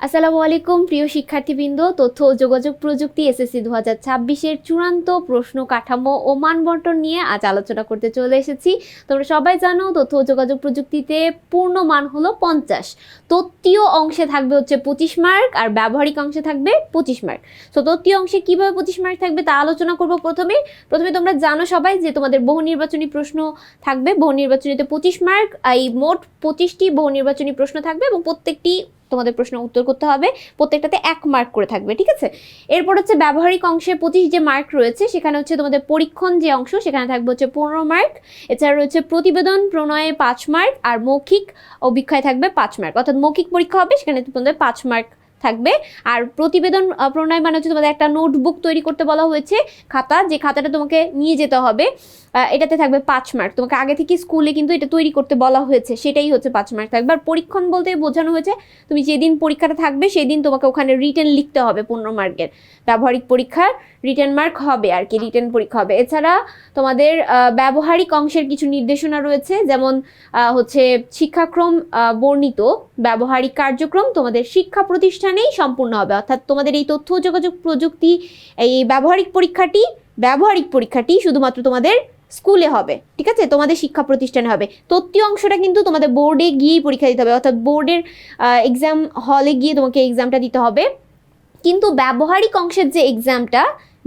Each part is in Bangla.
আসসালামু আলাইকুম, প্রিয় শিক্ষার্থীবৃন্দ, তথ্য ও যোগাযোগ প্রযুক্তি এসএসসি দু হাজার ছাব্বিশের চূড়ান্ত প্রশ্ন কাঠামো ও মানবন্টন নিয়ে আজ আলোচনা করতে চলে এসেছি। তোমরা সবাই জানো, তথ্য ও যোগাযোগ প্রযুক্তিতে পূর্ণ মান হলো পঞ্চাশ। তত্ত্বীয় অংশে থাকবে হচ্ছে পঁচিশ মার্ক আর ব্যবহারিক অংশে থাকবে পঁচিশ মার্ক। তো তত্ত্বীয় অংশে কীভাবে পঁচিশ মার্ক থাকবে তা আলোচনা করব প্রথমে। প্রথমে তোমরা জানো সবাই যে তোমাদের বহু নির্বাচনী প্রশ্ন থাকবে। বহু নির্বাচনীতে পঁচিশ মার্ক এই মোট পঁচিশটি বহু নির্বাচনী প্রশ্ন থাকবে এবং প্রত্যেকটি তোমাদের প্রশ্ন উত্তর করতে হবে। প্রত্যেকটাতে এক মার্ক করে থাকবে, ঠিক আছে? এরপর হচ্ছে ব্যবহারিক অংশে পঁচিশ যে মার্ক রয়েছে, সেখানে হচ্ছে তোমাদের পরীক্ষণ যে অংশ, সেখানে থাকবে হচ্ছে পনেরো মার্ক এছাড়া রয়েছে প্রতিবেদন, প্রণয়ে পাঁচ মার্ক আর মৌখিক অভিক্ষয় থাকবে পাঁচ মার্ক অর্থাৎ মৌখিক পরীক্ষা হবে, সেখানে তোমাদের পাঁচ মার্ক থাকবে। আর প্রতিবেদন প্রণয় মানে হচ্ছে তোমাদের একটা নোটবুক তৈরি করতে বলা হয়েছে, খাতা, যে খাতাটা তোমাকে নিয়ে যেতে হবে। এটাতে থাকবে পাঁচ মার্ক তোমাকে আগে থেকে স্কুলে কিন্তু এটা তৈরি করতে বলা হয়েছে, সেটাই হচ্ছে পাঁচ মার্ক থাকবে। আর পরীক্ষণ বলতে বোঝানো হয়েছে, তুমি যেদিন পরীক্ষাটা থাকবে সেই দিন তোমাকে ওখানে রিটার্ন লিখতে হবে পনেরো মার্কের ব্যবহারিক পরীক্ষার রিটার্ন মার্ক হবে আর কি রিটার্ন পরীক্ষা হবে। এছাড়া তোমাদের ব্যবহারিক অংশের কিছু নির্দেশনা রয়েছে, যেমন হচ্ছে শিক্ষাক্রম বর্ণিত, ব্যবহারিক কার্যক্রম তোমাদের শিক্ষা প্রতিষ্ঠানেই সম্পূর্ণ হবে। অর্থাৎ তোমাদের এই তথ্য যোগাযোগ প্রযুক্তি, এই ব্যবহারিক পরীক্ষাটি ব্যবহারিক পরীক্ষাটি শুধুমাত্র তোমাদের স্কুলে হবে, ঠিক আছে? তোমাদের শিক্ষা প্রতিষ্ঠানে হবে। তথ্য অংশটা কিন্তু তোমাদের বোর্ডে গিয়েই পরীক্ষা দিতে হবে। অর্থাৎ বোর্ডের এক্সাম হলে গিয়ে তোমাকে এক্সামটা দিতে হবে। কিন্তু ব্যবহারিক অংশের যে এক্সামটা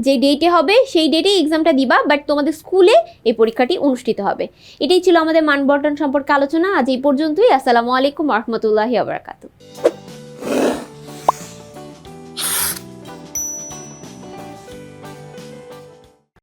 যে ডেটে হবে, সেই ডেটেই এক্সামটা দিবা বাট তোমাদের স্কুলে এই পরীক্ষাটি অনুষ্ঠিত হবে। এটাই ছিল আমাদের মানবন্টন সম্পর্কে আলোচনা। আজ এই পর্যন্তই। আসসালামু আলাইকুম রহমতুল্লাহি আবরাকাতু